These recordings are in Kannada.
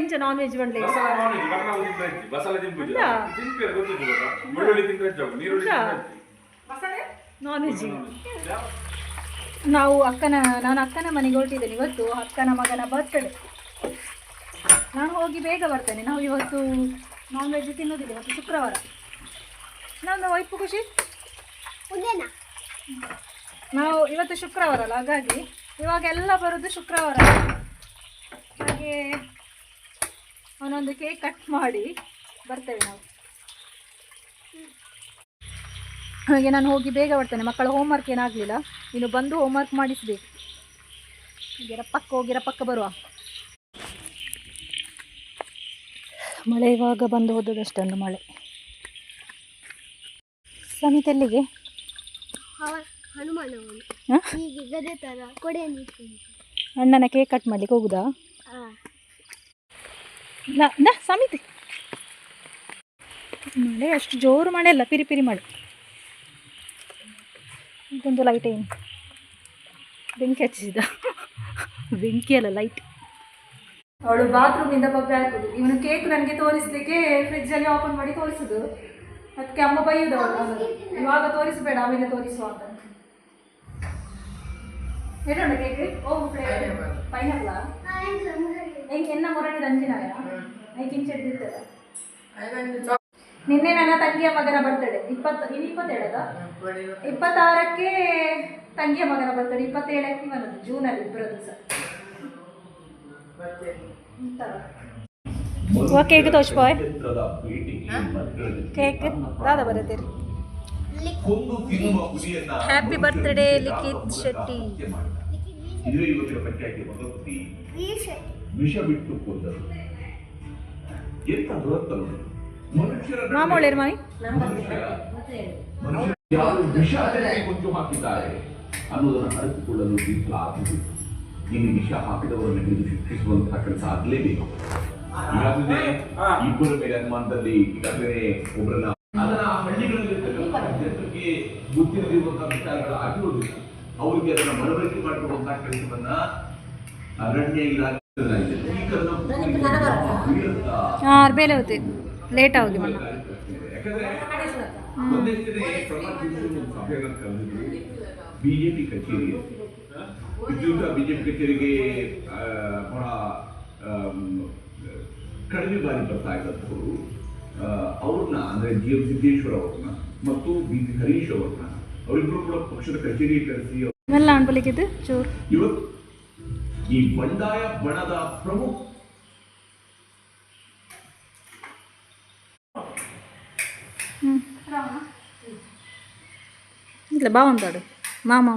ಇಂಚ ನಾನ್ ವೆಜ್ ಬಂಡ್ಲೆ ನಾನ್ ವೆಜ್ ನಾವು ಅಕ್ಕನ ನಾನು ಅಕ್ಕನ ಮನೆಗೆ ಹೊರಟಿದ್ದೇನೆ ಇವತ್ತು. ಅಕ್ಕನ ಮಗನ ಬರ್ತ್ಡೇ ನಾನು ಹೋಗಿ ಬೇಗ ಬರ್ತೇನೆ. ನಾವು ಇವತ್ತು ನಾನ್ ವೆಜ್ ತಿನ್ನೋದಿಲ್ಲ ಇವತ್ತು ಶುಕ್ರವಾರ. ನಾನು ವೈಪು ಖುಷಿ? ನಾವು ಇವತ್ತು ಶುಕ್ರವಾರ ಅಲ್ಲ ಹಾಗಾಗಿ ಇವಾಗ ಎಲ್ಲ ಬರೋದು ಶುಕ್ರವಾರ. ಹಾಗೆ ಅವನೊಂದು ಕೇಕ್ ಕಟ್ ಮಾಡಿ ಬರ್ತೇವೆ ನಾವು. ಹಾಗೆ ನಾನು ಹೋಗಿ ಬೇಗ ಬರ್ತೇನೆ, ಮಕ್ಕಳ ಹೋಮ್ವರ್ಕ್ ಏನಾಗಲಿಲ್ಲ, ಇನ್ನು ಬಂದು ಹೋಮ್ವರ್ಕ್ ಮಾಡಿಸ್ಬೇಕು. ಹೀಗೆ ಪಕ್ಕ ಹೋಗಿರ ಪಕ್ಕ ಬರುವ. ಮಳೆ ಇವಾಗ ಬಂದು ಹೋದದಷ್ಟೊಂದು ಮಳೆ. ಸಮಿತೆಲ್ಲಿಗೆ ಅಣ್ಣನ ಕೇಕ್ ಕಟ್ ಮಾಡ್ಲಿಕ್ಕೆ ಹೋಗುದಾ? ಆ, ನ ನ ಸಮಿತಿ. ಮಳೆ ಅಷ್ಟು ಜೋರು ಮಳೆ ಅಲ್ಲ ಪಿರಿ ಪಿರಿ ಮಳೆ. ಇದೊಂದು ಲೈಟ್ ಏನು? ಬೆಂಕಿ ಹಚ್ಚಿಸಿದ ಬೆಂಕಿ ಅಲ್ಲ ಲೈಟ್ ಅವಳು ಬಾತ್ರೂಮಿಂದ ಬಗ್ಗ ಹಾಕುದು. ಇವನು ಕೇಕ್ ನನಗೆ ತೋರಿಸ್ಲಿಕ್ಕೆ ಫ್ರಿಜ್ಜಲ್ಲಿ ಓಪನ್ ಮಾಡಿ ತೋರಿಸುದು. ಅದಕ್ಕೆ ಅಮ್ಮ ಬೈಯುದು ಅವಳು ಇವಾಗ ತೋರಿಸಬೇಡ ಆಮೇಲೆ ತೋರಿಸುವ ಅಂತ. ಹೇಳೋಣ ಕೇಕ್ ಓ ಪೈನಾಪ್ಲಾ ಹೆಂಗೆ ಎನ್ನ ಮೊರಣಿದ ರಂಜಿನಾಗ ನೈಕ್ ಇಂಚ್ ಹಿಡಿದಿರ್ತದ ನಿನ್ನೆ ನನ್ನ ತಂಗಿಯ ಮಗನ ಬರ್ತಡೆ ಇಪ್ಪತ್ತು ಇನ್ನು ಇಪ್ಪತ್ತೇಳದ ಇಪ್ಪತ್ತಾರಕ್ಕೆ ತಂಗಿಯ ಮಗನ ಬರ್ತಡೆ ಇಪ್ಪತ್ತೇಳಕ್ಕೆ ಬಂದದ್ದು ಜೂನಲ್ಲಿ ಇಬ್ಬರದ್ದು ಸರ್ ಕೇಕ್ ತೋಚ್ಪಾಯ್ ಕೇಕ್ ದಾದ ಬರತ್ತೀರಿ ಹ್ಯಾಪಿ ಬರ್ತ್ಡೇ ಲಿಖಿತ್ ಶೆಟ್ಟಿ ಇದೇ ಇವತ್ತಿನ ಪಂಚಾಯತಿ ಭಗವತಿ ವೀಷೆ. ಬಿಟ್ಟು ಕೊಂದರು ಎಂತ ಮನುಷ್ಯರ ಮಾಮೂಳಿ ಯಾರು ವಿಷ ಕೊಂಚು ಹಾಕಿದ್ದಾರೆ ಅನ್ನೋದನ್ನು ಅರಿತುಕೊಳ್ಳಲು ತಿಳಿಸಲಾಗುವುದು ಇನ್ನು ವಿಷ ಹಾಕಿದವರನ್ನು ಹಿಡಿದು ಶಿಕ್ಷಿಸುವಂತಹ ಕೆಲಸ ಆಗಲೇಬೇಕು. ಈಗಾಗಲೇ ಇಬ್ಬರ ಮೇಲೆ ಅನುಮಾನದಲ್ಲಿ ಈಗಾಗಲೇ ಒಬ್ಬರನ್ನ ಅದನ್ನ ಆ ಹಳ್ಳಿಗಳಲ್ಲಿರ್ತಕ್ಕಂಥ ಜನರಿಗೆ ಗೊತ್ತಿರದಿರುವಂತಹ ವಿಚಾರಗಳು ಆಗಿರುವುದಿಲ್ಲ. ಅವರಿಗೆ ಅದನ್ನ ಮನವರಿಕೆ ಮಾಡಿಕೊಡುವಂತಹ ಕೆಲಸವನ್ನ ಅರಣ್ಯ ಇಲಾಖೆ ಲೇಟ್ ಆಗಿ ಬಿಜೆಪಿ ಕಚೇರಿ. ಇದ್ರಿಂದ ಬಿಜೆಪಿ ಕಚೇರಿಗೆ ಬಹಳ ಕಡಿಮೆ ಬಾರಿ ಬರ್ತಾ ಇದ್ದಂಥವರು ಅವ್ರನ್ನ ಅಂದ್ರೆ ಜಿ ಎಂ ಸಿದ್ದೇಶ್ವರ ಅವ್ರನ್ನ ಮತ್ತು ಬಿ ಸಿ ಹರೀಶ್ ಅವ್ರನ್ನ ಅವರಿಬ್ಬರು ಕೂಡ ಪಕ್ಷದ ಕಚೇರಿ ಕರೆಸಿ ಎಲ್ಲ ಅನ್ಬಲಿಕ್ಕಿದ್ದು ಚೂರು ಇವತ್ತು ಈ ಬಂಡಾಯ ಬಣದ ಪ್ರಮುಖ ಇಲ್ಲ బాగుంటాడు మామ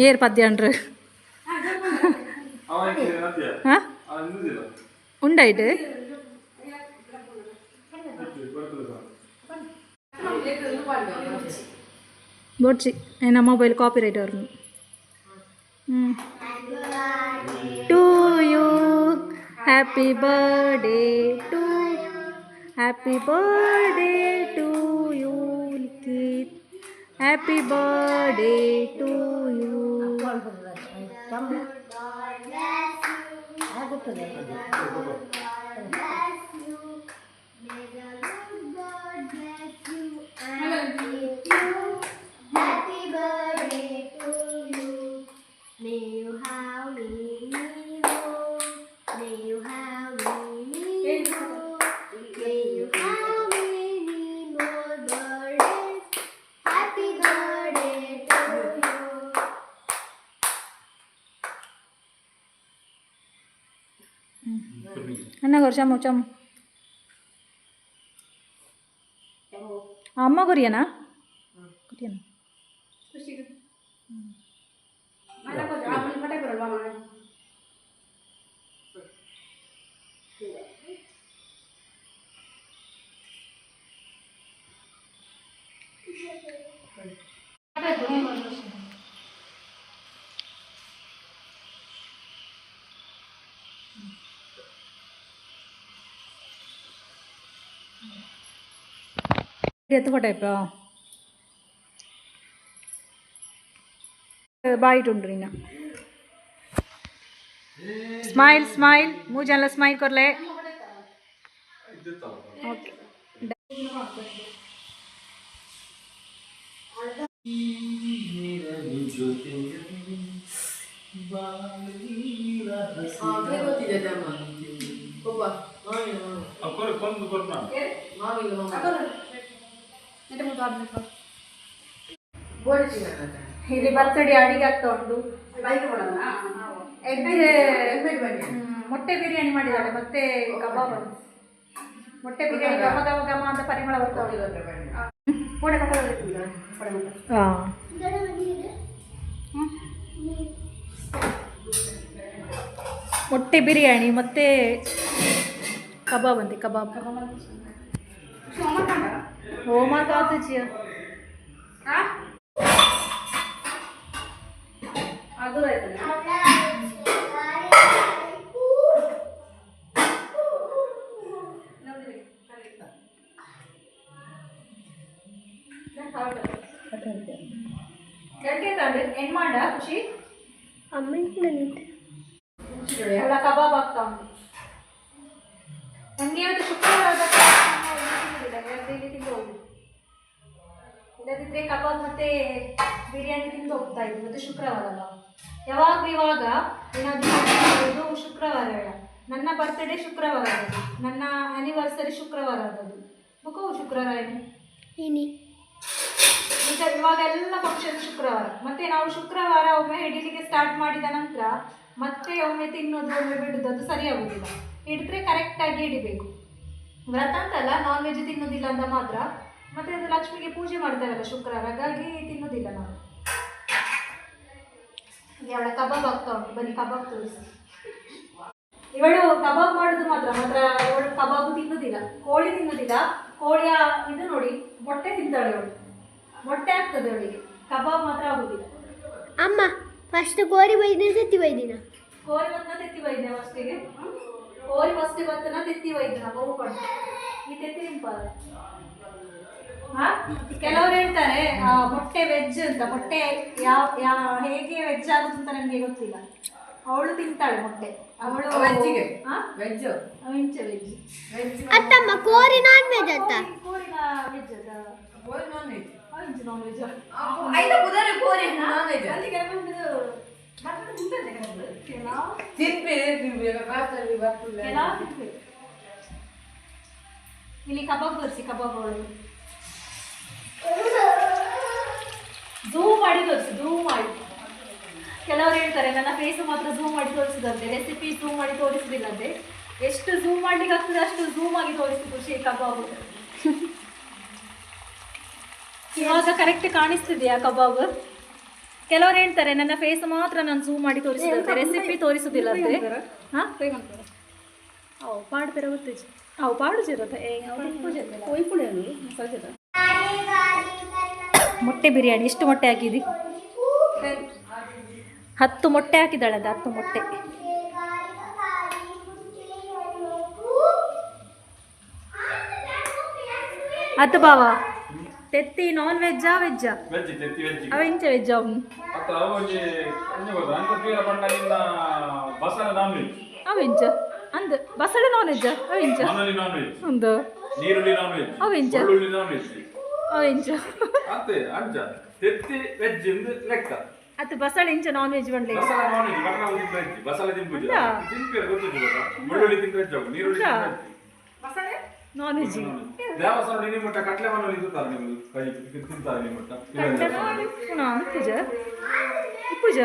ಏರ್ ಪದ್ಯ ಅಂಡ್ರು ಅವ ಏನಂತೀಯ ಹಾಂ ಅವ ಇನ್ನುದಿಲ್ಲ ಉಂಡಾಯ್ತು ಬೊಡ್ಸಿ ನನ್ನ ಮೊಬೈಲ್ ಕಾಪಿ ರೈಟ್ ಅವ್ರನ್ನು ಹ್ಞೂ to you happy birthday to happy birthday to you Likhith Happy birthday to you. Happy birthday bless you. అన్న కొరు చమ్ము చమ్ము ಎತ್ತು ಫೋಟೋ ಬಾಯಿಟುಂಡು ನಿನ್ನ ಸ್ಮೈಲ್ ಸ್ಮೈಲ್ ಮೂಜಲ್ಲ ಸ್ಮೈಲ್ ಕೊರ್ಲೆ ಓಕೆ ಕೊರು ಕೊಂದು ಕೊರ್ನ ಇಲ್ಲಿ ಬರ್ತಡೇ ಅಡಿಗೆ ಆಗ್ತಾ ಉಂಟು. ಎಗ್ ಮೊಟ್ಟೆ ಬಿರಿಯಾನಿ ಮಾಡಿದ್ದಾಳೆ ಮತ್ತೆ ಕಬಾಬ್ ಮೊಟ್ಟೆ ಬಿರಿಯಾನಿ ಗಮ ಗಮ ಗಮ ಅಂತ ಪರಿಮಳ ಬರ್ತಾ ಮೊಟ್ಟೆ ಬಿರಿಯಾನಿ ಮತ್ತೆ ಕಬಾಬ್ ಅಂತೆ ಕಬಾಬ್. ಹೋಮ್ವರ್ಕ್ ಆತು ಜಿಯ ಅದು ಆಯ್ತಲ್ಲ ಎಲ್ಕೆ ತಂದ್ರೆ ಏನ್ ಮಾಡ ಖುಷಿ ಎಲ್ಲ ಕಬಾಬ್ ಆಗ್ತಾ ಉಂಟು ನನಗೆ ಇವತ್ತು ಶುಕ್ರವಾರ ಆದ ಕಾರಣ ನಾನು ಇಲ್ಲಿ ತಿಂದಿಲ್ಲ, ಇವತ್ತು ಇಲ್ಲಿ ತಿಂದು ಇಲ್ಲದಿದ್ರೆ ಕಬಾಬ್ ಮತ್ತೆ ಬಿರಿಯಾನಿ ತಿಂದು ಹೋಗ್ತಾ ಇದ್ವಿ ಮತ್ತೆ ಶುಕ್ರವಾರ ಅಲ್ಲ ಯಾವಾಗ ಇವಾಗ? ಏನಾದರೂ ಶುಕ್ರವಾರ ನನ್ನ ಬರ್ತ್ಡೇ ಶುಕ್ರವಾರ ಆದದ್ದು ನನ್ನ ಆ್ಯನಿವರ್ಸರಿ ಶುಕ್ರವಾರ ಆದದ್ದು ಮುಖವು ಶುಕ್ರವಾರ ಏನು? ಈಗ ಇವಾಗ ಎಲ್ಲ ಫಂಕ್ಷನ್ ಶುಕ್ರವಾರ. ಮತ್ತೆ ನಾವು ಶುಕ್ರವಾರ ಒಮ್ಮೆ ಹಿಡಿಲಿಕ್ಕೆ ಸ್ಟಾರ್ಟ್ ಮಾಡಿದ ನಂತರ ಮತ್ತೆ ಒಮ್ಮೆ ತಿನ್ನೋದು ಒಮ್ಮೆ ಬಿಡೋದು ಅದು ಸರಿಯಾಗುದಿಲ್ಲ. ಹಿಡಿದ್ರೆ ಕರೆಕ್ಟಾಗಿ ಹಿಡಿಬೇಕು. ವ್ರತ ಅಂತಲ್ಲ ನಾನ್ ವೆಜ್ ತಿನ್ನೋದಿಲ್ಲ ಅಂತ ಮಾತ್ರ. ಮತ್ತೆ ಅದು ಲಕ್ಷ್ಮಿಗೆ ಪೂಜೆ ಮಾಡ್ತಾರಲ್ಲ ಶುಕ್ರವಾರ ಹಾಗಾಗಿ ತಿನ್ನೋದಿಲ್ಲ ನಾವು. ಅವಳ ಕಬಾಬ್ ಆಗ್ತಾ ಉಂಟು ಬನ್ನಿ ಕಬಾಬ್ ತೋರಿಸಿ. ಇವಳು ಕಬಾಬ್ ಮಾಡೋದು ಮಾತ್ರ ಮಾತ್ರ ಇವಳು ಕಬಾಬ್ ತಿನ್ನೋದಿಲ್ಲ. ಕೋಳಿ ತಿನ್ನೋದಿಲ್ಲ. ಕೋಳಿಯ ಇದು ನೋಡಿ ಮೊಟ್ಟೆ ತಿಂತಾಳೆ ಅವಳು. ಮೊಟ್ಟೆ ಆಗ್ತದೆ ಅವಳಿಗೆ. ಕಬಾಬ್ ಮಾತ್ರ ಆಗುದಿಲ್ಲ. ಅಮ್ಮ ಫಸ್ಟ್ ಕೋರಿ ಬೈದಿನ ಸತ್ತಿ ಬೈದಿನ ಕೋರಿ ಬತ್ತನ ಸತ್ತಿ ಬೈದಿನ ಫಸ್ಟಿಗೆ ಕೋರಿ ಫಸ್ಟ್ ಬತ್ತನ ತೆತ್ತಿ ನಾವು ಕೊಂಡು ಈ ತೆತ್ತಿ ಹಾ? ಕೆಲವರು ಹೇಳ್ತಾರೆ ಮೊಟ್ಟೆ ವೆಜ್ ಅಂತ ಮೊಟ್ಟೆ ಯಾವ ಯಾವ ಹೇಗೆ ವೆಜ್ ಆಗುತ್ತೆ ಅಂತ ನನಗೆ ಗೊತ್ತಿಲ್ಲ. ಅವಳು ತಿಂತಾಳೆ ಮೊಟ್ಟೆ. ಅವಳು ವೆಜ್ಜಿಗೆ? ಹಾ ವೆಜ್ ಅವಿಂಚ ವೆಜ್ ಅತ್ತಮ್ಮ ಕೋರಿ ನಾನ್ ವೆಜ್ ಅಂತ. ಕೋರಿ ವೆಜ್ ಅದ. ಕೋರಿ ನಾನ್ ವೆಜ್ ನಾನ್ ವೆಜ್ ಐದ ಬುಧವಾರ ಕೋರಿ ನಾನ್ ವೆಜ್ ಅಲ್ಲಿ ಕೆಲವೊಂದು ಇಲ್ಲಿ ಕಬಾಬ್ ತೋರಿಸಿ ಕಬಾಬ್ ಝೂಮ್ ಮಾಡಿ ತೋರಿಸಿ ಝೂಮ್ ಮಾಡಿ. ಕೆಲವರು ಹೇಳ್ತಾರೆ ನನ್ನ ಫೇಸ್ ಮಾತ್ರ ಝೂಮ್ ಮಾಡಿ ತೋರಿಸಿದಂತೆ ರೆಸಿಪಿ ಝೂಮ್ ಮಾಡಿ ತೋರಿಸಿದಂತೆ ಎಷ್ಟು ಝೂಮ್ ಮಾಡ್ಲಿಕ್ಕೆ ಆಗ್ತದೆ ಅಷ್ಟು ಝೂಮ್ ಆಗಿ ತೋರಿಸಿ ಖುಷಿ ಕಬಾಬ್. ಇವಾಗ ಕರೆಕ್ಟ್ ಕಾಣಿಸ್ತಿದೆಯಾ ಕಬಾಬ್? ಕೆಲವರು ಹೇಳ್ತಾರೆ ನನ್ನ ಫೇಸ್ ಮಾತ್ರ ನಾನು ಝೂಮ್ ಮಾಡಿ ತೋರಿಸಿದಂತೆ ರೆಸಿಪಿ ತೋರಿಸುದಿಲ್ಲ ಅಂದ್ರೆ. ಹಾಂ? ಅವು ಪಾಡ್ತಾರೆ ಅವು ಮೊಟ್ಟೆ ಬಿರಿಯಾನಿ ಎಷ್ಟು ಮೊಟ್ಟೆ ಹಾಕಿದಿ? ಹತ್ತು ಮೊಟ್ಟೆ ಹಾಕಿದ್ದಾಳೆ ಅದು ಹತ್ತು ಮೊಟ್ಟೆ. ಅದು ಬಾವ ತೆತ್ತಿ ನಾನ್ ವೆಜ್ಜಾ ವೆಜ್ಜಾ ವೆಜ್ ತೆತ್ತಿ ವೆಜ್ ಅವ ಇಂಚ ವೆಜ್ ಅವನು ಅತ್ತ ಅವೊಂಜಿ ಅಂಜಿ ಗೊತ್ತಾ ಅಂತ ಬಸಳೆ ನಾನ್ ವೆಜ್ ಅವ ಇಂಚ ಅಂದ ಬಸಳೆ ನಾನ್ ವೆಜ್ಜಾ ಅವ ಇಂಚ ಮನಲಿ ನಾನ್ ವೆಜ್ ಒಂದು ನೀರುಳ್ಳಿ ನಾನ್ ವೆಜ್ ಅವ ಇಂಚ ಬೆಳ್ಳುಳ್ಳಿ ನಾನ್ ವೆಜ್ ಅವ ಇಂಚ ಅತ್ತೆ ಅಂಜ ತೆತ್ತಿ ವೆಜ್ ಇಂದ ಲೆಕ್ಕ ಅತ್ತ ಬಸಳೆ ಇಂಚ ನಾನ್ ವೆಜ್ ಬಂಡ್ಲೆ ಬಸಳೆ ನಾನ್ ವೆಜ್ ವೆಜ್ ಬಸಳೆ ತಿಂಪುಜ? ತಿಂಪೇರು ಬೆಳ್ಳುಳ್ಳಿ ತಿಂತ ವೆಜ್ ನೀರುಳ್ಳಿ ಹೌದಾ? ನಾನ್ ವೆಜ್ ದೇವಸ್ಥಾನ ನಿಮ್ಮ ಮಟ್ಟ ಕಟ್ಲೆ ಮಣ್ಣಲ್ಲಿ ತಿಂತಾರೆ ನೀವು ಕೈ ತಿಂತಾರೆ ನಿಮ್ಮ ಪುನಃ ಪೂಜ.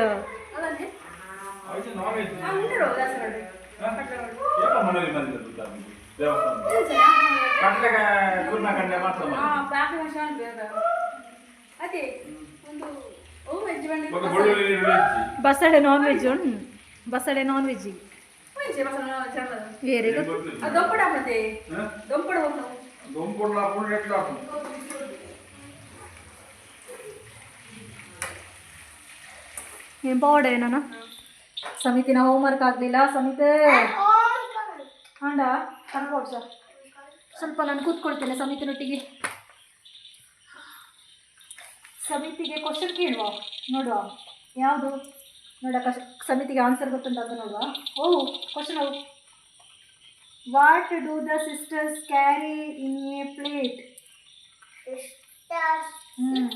ನಾನ್ ವೆಜ್ ಮಣ್ಣಲ್ಲಿ ಬಂದಿದ್ದು? ದೇವಸ್ಥಾನ. ಕುರ್ನ. ಅದೇ ಒಂದು ನಾನ್ ವೆಜ್ ಬಸಳೆ. ನಾನ್ ವೆಜ್ ಹೋಗ್ತಾವ ದೊಂಪುಡ್ಲ ಪುಡ್ ಎಟ್ಲ ಹಾಕು. ಏನು ಪಾವಡೆ ನಾನು ಸಮಿತಿನ ಹೋಮ್ವರ್ಕ್ ಆಗಲಿಲ್ಲ ಸಮಿತೆ. ಹಾಂಡ ಕನ್ಬೋದು ಸರ್ ಸ್ವಲ್ಪ ನಾನು ಕೂತ್ಕೊಳ್ತೇನೆ ಸಮಿತಿನೊಟ್ಟಿಗೆ. ಸಮಿತಿಗೆ ಕ್ವಶನ್ ಕೇಳುವ. ನೋಡುವ. ಯಾವುದು? ನೋಡ ಕಶ್ ಸಮಿತಿಗೆ ಆನ್ಸರ್ ಗೊತ್ತುಂಟ ಅಂತ ನೋಡುವ. ಓ ಕ್ವಶನ್ ಅವು. What do the sisters carry in a plate ಹ್ಞೂ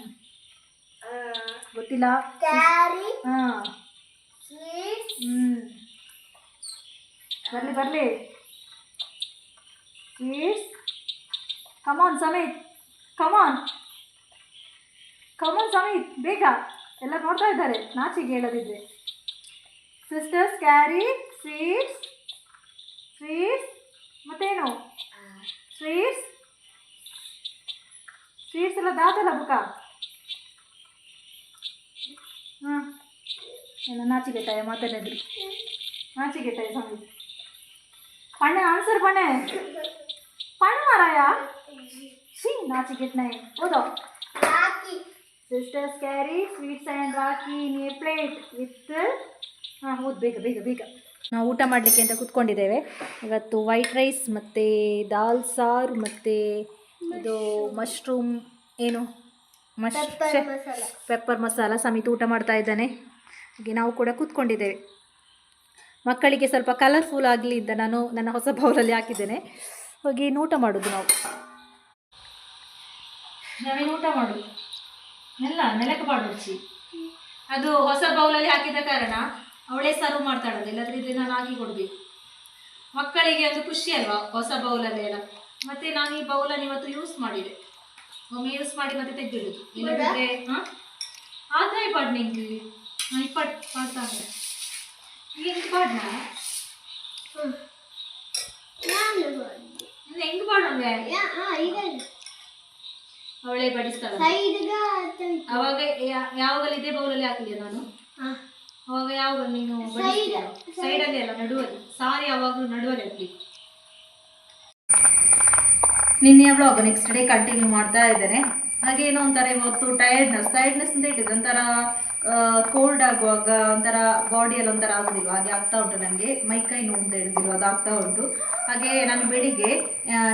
ಗೊತ್ತಿಲ್ಲ. ಕ್ಯಾರಿ ಹಾಂ. ಹ್ಞೂ ಬರಲಿ ಬರಲಿ. Sweets come on Samith. Come on come on Samith. ಬೇಗ. ಎಲ್ಲ ನೋಡ್ತಾ ಇದ್ದಾರೆ. ನಾಚಿಗೆ ಹೇಳದಿದ್ರೆ. ಸಿಸ್ಟರ್ಸ್ ಕ್ಯಾರಿ ಸ್ವೀಟ್ಸ್ ಸ್ವೀಟ್ಸ್ ಮತ್ತೇನು ಸ್ವೀಟ್ಸ್ ಸ್ವೀಟ್ಸ್ ಎಲ್ಲ ದಾತಲ್ಲ ಬುಕ್ಕ ಹಾಂ ಎಲ್ಲ ನಾಚಿಗೆಟ್ಟಾಯ ಮಾತಾಡಿದ್ರು ನಾಚಿಗೆಟ್ಟಾಯ ಸಮಿತ್ ಪಣ್ಣೆ ಆನ್ಸರ್ ಪಣ್ಣೆ ಪಣ್ಣ ಮಾರಾಯ ಸಿ ನಾಚಿಗೆಟ್ನಾಯ ಓದೋ Lucky. Sisters carry sweets and rakhi in a plate with ಹಾಂ ಹೌದು ಬೇಗ ಬೇಗ ಬೇಗ. ನಾವು ಊಟ ಮಾಡಲಿಕ್ಕೆ ಅಂತ ಕೂತ್ಕೊಂಡಿದ್ದೇವೆ. ಇವತ್ತು ವೈಟ್ ರೈಸ್ ಮತ್ತು ದಾಲ್ ಸಾರು ಮತ್ತು ಇದು ಮಶ್ರೂಮ್ ಏನು? ಮಶ್ ಪೆಪ್ಪರ್ ಮಸಾಲ ಸಮೇತ ಊಟ ಮಾಡ್ತಾ ಇದ್ದಾನೆ. ಹಾಗೆ ನಾವು ಕೂಡ ಕೂತ್ಕೊಂಡಿದ್ದೇವೆ. ಮಕ್ಕಳಿಗೆ ಸ್ವಲ್ಪ ಕಲರ್ಫುಲ್ ಆಗಲಿ ಅಂತ ನಾನು ನನ್ನ ಹೊಸ ಬೌಲಲ್ಲಿ ಹಾಕಿದ್ದೇನೆ. ಹೋಗಿ ಇನ್ನು ಊಟ ಮಾಡೋದು ನಾವು. ನಾವೇನು ಊಟ ಮಾಡೋದು? ಎಲ್ಲ ನೆಲಕ್ಕೆ ಮಾಡೋದು ಅದು ಹೊಸ ಬೌಲಲ್ಲಿ ಹಾಕಿದ ಕಾರಣ. ಅವಳೇ ಸರ್ವ್ ಮಾಡ್ತಾಳಲ್ಲ ಇಲ್ಲದ್ರೆ ಇದು ನಾನು ಹಾಕಿ ಕೊಡ್ಬೇಕು. ಮಕ್ಕಳಿಗೆ ಅದು ಖುಷಿ ಅಲ್ವಾ ಹೊಸ ಬೌಲಲ್ಲೇ ಎಲ್ಲ ಮತ್ತೆ ನಾನು ಈ ಬೌಲನ್ನು ಇವತ್ತು ಯೂಸ್ ಮಾಡಿದೆ. ಒಮ್ಮೆ ಯೂಸ್ ಮಾಡಿ ಮತ್ತೆ ತೆಗೆದಿಡುದು. ಇಲ್ಲದಿದ್ರೆ ಹಾಂ? ಆದಾಯ ಪಾಡ್ ನಿಂಗೆ ಇಪ್ಪಟ್ ಪಾಡ್ತಾನೆ ಹೆಂಗೆ ಪಾಡ್ನ. ಹೆಂಗೆ ಈಗ ಅವಳೇ ಬಡಿಸ್ತಾಳೆ. ಅವಾಗ ಇದೇ ಬೌಲಲ್ಲಿ ಹಾಕಿದೆ ನಾನು? ಅವಾಗ ಯಾವಾಗ ನೀನು ಸೈಡಲ್ಲಿ ಅಲ್ಲ ನಡುವಲ್ಲಿ. ಸಾರಿ ಯಾವಾಗಲೂ ನಡುವಲ್ಲಿ ಹಾಕಿ ನಿನ್ನೆಯ ಬ್ಲಾಗ್ ನೆಕ್ಸ್ಟ್ ಡೇ ಕಂಟಿನ್ಯೂ ಮಾಡ್ತಾ ಇದ್ದೇನೆ. ಹಾಗೆ ಏನೋ ಒಂಥರ ಇವತ್ತು ಟೈರ್ಡ್ನೆಸ್ ಟೈರ್ಡ್ನೆಸ್ ಅಂತ ಹೇಳಿದ್ರೆ ಒಂಥರ ಕೋಲ್ಡ್ ಆಗುವಾಗ ಒಂಥರ ಬಾಡಿಯಲ್ಲಿ ಒಂಥರ ಆಗೋದಿಲ್ಲ ಹಾಗೆ ಆಗ್ತಾ ಉಂಟು ನನಗೆ ಮೈಕೈ ನೋವು ಅಂತ ಹೇಳಿದ್ರು, ಅದು ಆಗ್ತಾ ಉಂಟು. ಹಾಗೆ ನಾನು ಬೆಳಿಗ್ಗೆ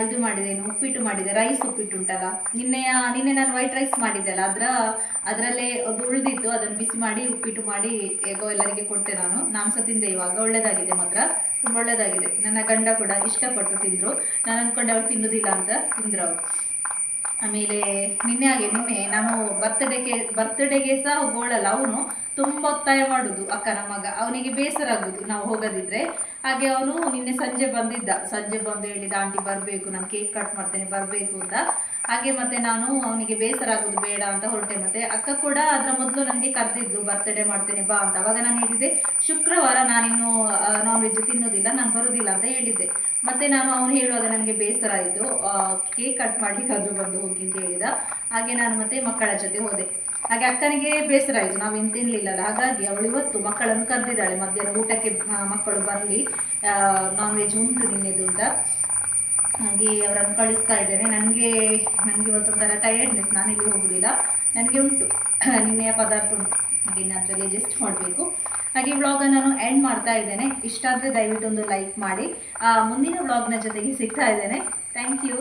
ಇದು ಮಾಡಿದ್ದೇನೆ ಉಪ್ಪಿಟ್ಟು ಮಾಡಿದೆ. ರೈಸ್ ಉಪ್ಪಿಟ್ಟು ಉಂಟಲ್ಲ? ನಿನ್ನೆಯ ನಿನ್ನೆ ನಾನು ವೈಟ್ ರೈಸ್ ಮಾಡಿದ್ದೆ ಅಲ್ಲ? ಅದರ, ಅದರಲ್ಲೇ ಅದು ಉಳಿದಿತ್ತು. ಅದನ್ನು ಬಿಸಿ ಮಾಡಿ, ಉಪ್ಪಿಟ್ಟು ಮಾಡಿ, ಹೇಗೋ ಎಲ್ಲರಿಗೆ ಕೊಟ್ಟೆ ನಾನು. ನಾನು ಸಹ ತಿಂದೆ ಇವಾಗ. ಒಳ್ಳೆಯದಾಗಿದೆ ಮಾತ್ರ. ತುಂಬ ಒಳ್ಳೆಯದಾಗಿದೆ ನನ್ನ ಗಂಡ ಕೂಡ ಇಷ್ಟಪಟ್ಟು ತಿಂದರು. ನಾನು ಅಂದ್ಕೊಂಡೆ ಅವ್ರು ತಿನ್ನೋದಿಲ್ಲ ಅಂತ ತಿಂದರು ಅವರು. ಆಮೇಲೆ ನಿನ್ನೆ ಹಾಗೆ, ನಿನ್ನೆ ನಾನು ಬರ್ತ್ಡೇಗೆ ಬರ್ತ್ಡೇಗೆ ಸಹ ಹೋಗೋಳಲ್ಲ ಅವನು. ತುಂಬ ಒತ್ತಾಯ ಮಾಡುದು ಅಕ್ಕನ ಮಗ. ಅವನಿಗೆ ಬೇಸರ ಆಗುದು ನಾವು ಹೋಗದಿದ್ರೆ. ಹಾಗೆ ಅವನು ನಿನ್ನೆ ಸಂಜೆ ಬಂದಿದ್ದ. ಸಂಜೆ ಬಂದು ಹೇಳಿದ, ಆಂಟಿ ಬರಬೇಕು, ನಾನು ಕೇಕ್ ಕಟ್ ಮಾಡ್ತೇನೆ, ಬರಬೇಕು ಅಂತ. ಹಾಗೆ ಮತ್ತೆ ನಾನು ಅವನಿಗೆ ಬೇಸರ ಆಗುದು, ಬೇಡ ಅಂತ ಹೊರಟೆ. ಮತ್ತೆ ಅಕ್ಕ ಕೂಡ ಅದರ ಮೊದಲು ನನಗೆ ಕರೆದಿದ್ಲು ಬರ್ತ್ಡೇ ಮಾಡ್ತೇನೆ, ಬಾ ಅಂತ. ಅವಾಗ ನಾನು ಹೇಳಿದ್ದೆ, ಶುಕ್ರವಾರ ನಾನಿನ್ನು ನಾನ್ ವೆಜ್ ತಿನ್ನೋದಿಲ್ಲ, ನಾನು ಬರೋದಿಲ್ಲ ಅಂತ ಹೇಳಿದ್ದೆ. ಮತ್ತೆ ನಾನು ಅವನು ಹೇಳುವಾಗ ನನಗೆ ಬೇಸರ ಆಯಿತು. ಕೇಕ್ ಕಟ್ ಮಾಡಿ ಅದು ಬಂದು ಹೋಗಿ ಅಂತ ಹೇಳಿದ. ಹಾಗೆ ನಾನು ಮತ್ತೆ ಮಕ್ಕಳ ಜೊತೆ ಹೋದೆ. ಹಾಗೆ ಅಕ್ಕನಿಗೆ ಬೇಸರ ಆಯಿತು. ನಾವೇನು ತಿನ್ನಲಿಲ್ಲಲ್ಲ ಹಾಗಾಗಿ ಅವಳು ಇವತ್ತು ಮಕ್ಕಳನ್ನು ಕರೆದಿದ್ದಾಳೆ. ಮಧ್ಯಾಹ್ನ ಊಟಕ್ಕೆ ಮಕ್ಕಳು ಬರಲಿ. ನಾನ್ ವೆಜ್ ಉಂಟು ನಿನ್ನೆದು ಅಂತ. ಹಾಗೆ ಅವರನ್ನು ಕಳಿಸ್ತಾ ಇದ್ದೇನೆ. ನನಗೆ ನನಗೆ ಇವತ್ತೊಂಥರ ಟಯರ್ಡ್ನೆಸ್ ನಾನಿಲ್ಲಿ ಹೋಗುದಿಲ್ಲ. ನನಗೆ ಉಂಟು. ನಿನ್ನೆಯ ಪದಾರ್ಥ ಉಂಟು. ಇನ್ನು ಅದರಲ್ಲಿ ಅಡ್ಜಸ್ಟ್ ಮಾಡಬೇಕು. ಹಾಗೆ ವ್ಲಾಗನ್ನು ನಾನು ಎಂಡ್ ಮಾಡ್ತಾ ಇದ್ದೇನೆ. ಇಷ್ಟ ಆದರೆ ದಯವಿಟ್ಟು ಒಂದು ಲೈಕ್ ಮಾಡಿ. ಮುಂದಿನ ವ್ಲಾಗ್ನ ಜೊತೆಗೆ ಸಿಗ್ತಾ ಇದ್ದೇನೆ. Thank you